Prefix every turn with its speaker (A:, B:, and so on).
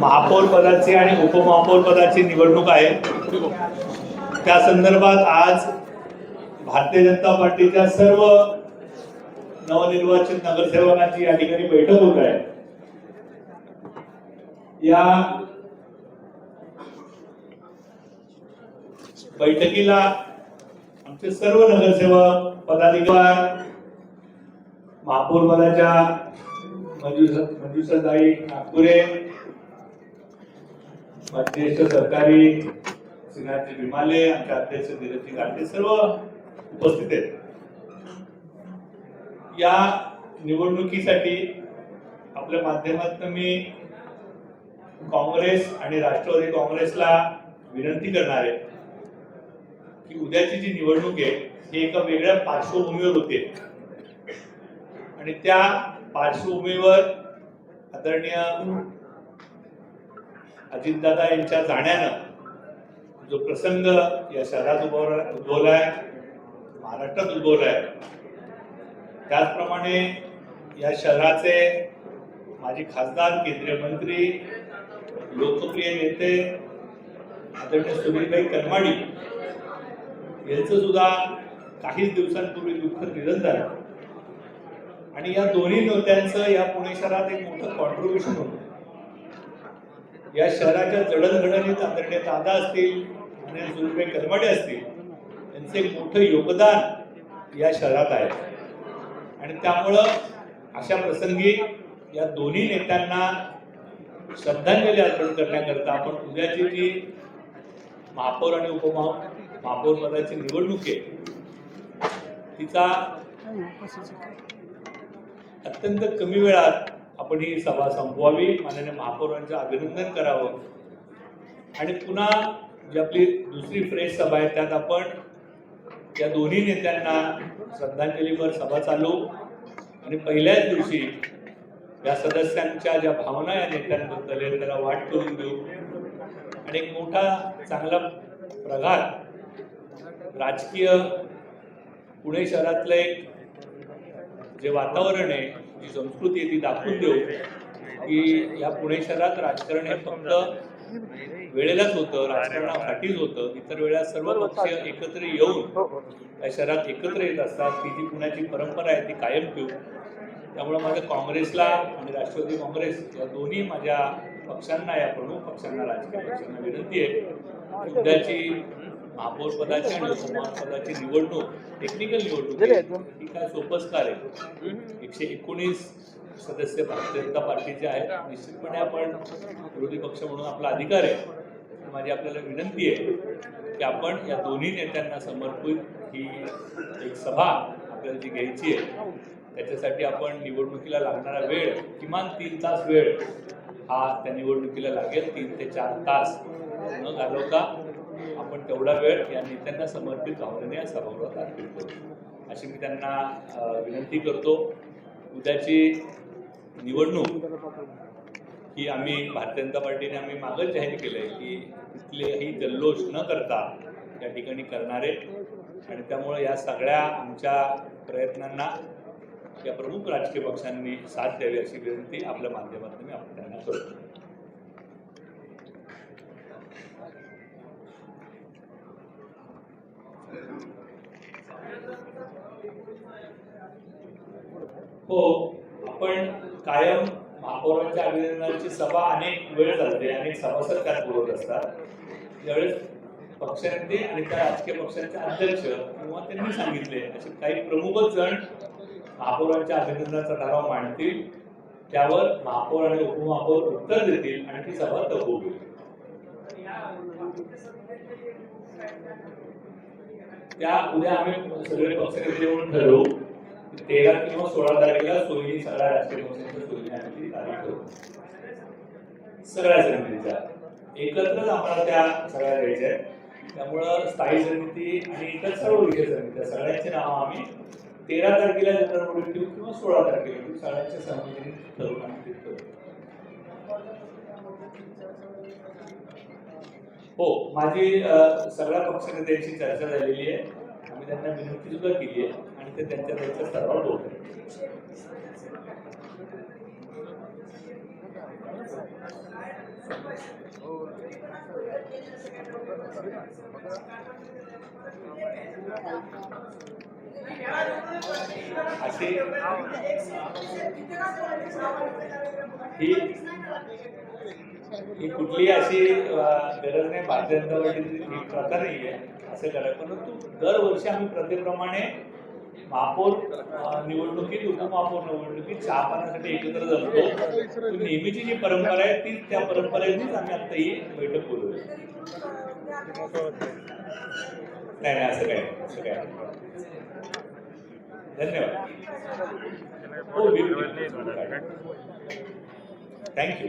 A: महापौर पदाची आणि उपमहापौर पदाची निवडणूक आहे. त्या संदर्भात आज भारतीय जनता पार्टीच्या सर्व नवनिर्वाचित नगरसेवकांची या ठिकाणी बैठक होत आहे. या बैठकीला आमचे सर्व नगरसेवक पदाधिकार महापौर पदाच्या मंजुषाताई नागपुरे. ज्येष्ठ सरकारी श्रीनाथजी विमाले आमचे अध्यक्ष धीरजी गांधी सर्व उपस्थित आहेत. या निवडणुकीसाठी आपल्या माध्यमातून मी काँग्रेस आणि राष्ट्रवादी काँग्रेसला विनंती करणार आहे की उद्याची जी निवडणूक आहे ही एका वेगळ्या पार्श्वभूमीवर होते. आणि त्या पार्श्वभूमीवर आदरणीय अजितदादा यांच्या जाण्यानं जो प्रसंग या शहरात उद्भवला उद्भवलाय महाराष्ट्रात उद्भवलाय त्याचप्रमाणे या शहराचे माजी खासदार केंद्रीय मंत्री लोकप्रिय नेते आदरणीय सुनीलभाई कलमाडी यांचं सुद्धा काहीच दिवसांपूर्वी दुःख निधन झालं. आणि या दोन्ही नेत्यांचं या पुणे शहरात एक मोठं कॉन्ट्रीब्युशन होतं. या शहराच्या जडणघडणीत आदरणीय दादा असतील आणि सुनीलभाई करमाडे असतील यांचं एक मोठं योगदान या शहरात आहे. आणि त्यामुळं अशा प्रसंगी या दोन्ही नेत्यांना श्रद्धांजली अर्पण करण्याकरता आपण उद्याची जी महापौर आणि उपमहा महापौर पदाची निवडणूक आहे तिचा अत्यंत कमी वेळात आपण ही सभा संपवावी. माननीय महापौरांचं अभिनंदन करावं. आणि पुन्हा जी आपली दुसरी फ्रेश सभा आहे त्यात आपण या दोन्ही नेत्यांना श्रद्धांजलीवर सभा चालू. आणि पहिल्याच दिवशी या सदस्यांच्या ज्या भावना या नेत्यांबद्दल आहेत त्याला वाट करून देऊ. आणि एक मोठा चांगला प्रघात राजकीय पुणे शहरातलं एक जे वातावरण आहे जी संस्कृती आहे ती दाखवून देऊ. की या पुणे शहरात राजकारण हे फक्त वेळेलाच होतं राजकारणासाठीच होतं. इतर वेळा सर्व पक्ष एकत्र येऊन या शहरात एकत्र येत असतात. ती जी पुण्याची परंपरा आहे ती कायम ठेवू. त्यामुळे माझं काँग्रेसला आणि राष्ट्रवादी काँग्रेस या दोन्ही माझ्या पक्षांना या प्रमुख पक्षांना राजकीय पक्षांना विनंती आहे. उद्याची महापौर पदाची आणि उपमहापौर पदाची निवडणूक टेक्निकल निवडणूक. ही काय सोपंच कार्य आहे. एकशे एकोणीस सदस्य भारतीय जनता पार्टीचे आहेत निश्चितपणे आपण विरोधी पक्ष म्हणून आपला अधिकार आहे माझी आपल्याला विनंती आहे की आपण या दोन्ही नेत्यांना समर्पित ही एक सभा आपल्याला जी घ्यायची आहे त्याच्यासाठी आपण निवडणुकीला लागणारा वेळ किमान तीन तास वेळ हा त्या निवडणुकीला लागेल तीन ते चार तास न घालवता आपण तेवढा वेळ या नेत्यांना समर्पित भावनेने या सभागृहात अर्पित करू. अशी मी त्यांना विनंती करतो. उद्याची निवडणूक ही आम्ही भारतीय जनता पार्टीने आम्ही मागच जाहीर केलं आहे की कुठलेही जल्लोष न करता या ठिकाणी करणारे आणि त्यामुळे या सगळ्या आमच्या प्रयत्नांना या प्रमुख राजकीय पक्षांनी साथ द्यावी अशी विनंती आपल्या माध्यमातून मी त्यांना करतो. हो आपण कायम महापौरांच्या अभिनंदनाची सभा अनेक वेळ चालते अनेक सभासद त्यात बोलत असतात. त्यावेळेस पक्षनेते आणि त्या राजकीय पक्षांचे अध्यक्ष किंवा त्यांनी सांगितले असे काही प्रमुखच जण महापौरांच्या अभिनंदनाचा ठराव मांडतील त्यावर महापौर आणि उपमहापौर उत्तर देतील आणि ती सभा तहकूब होईल. त्या उद्या आम्ही सगळे पक्षनेते म्हणून ठरवू. तेरा किंवा सोळा तारखेला सोयी सगळ्या राजकीय पक्षांच्या सोयी आम्ही तारीख ठरवू. सगळ्या समितीचा एकत्रच आम्हाला त्या सगळ्या द्यायच्या आहेत. त्यामुळं स्थायी समिती आणि इतर सर्व विषय समित्या सगळ्यांची नावं आम्ही तेरा तारखेला जनरल बॉडी ठेवू किंवा सोळा तारखेला ठेवू. सगळ्यांच्या समितीने ठरवून आम्ही करू हो माझी सगळ्या पक्षनेत्यांशी चर्चा झालेली आहे. आम्ही त्यांना विनंती सुद्धा केली आहे आणि ते त्यांच्या त्यांच्या स्तरावर बोलत ही ही कुठली अशी गरज नाही भारतीय जनता पार्टीची ही प्रथा नाही आहे असं करायला परंतु दरवर्षी आम्ही प्रथेप्रमाणे महापौर निवडणुकीत उपमहापौर निवडणुकीत चहा पाण्यासाठी एकत्र जमतो ती नेहमीची जी परंपरा आहे ती त्या परंपरेनेच आम्ही आता ही बैठक बोलवली नाही नाही असं काय असं काय नाही. धन्यवाद. हो थँक्यू.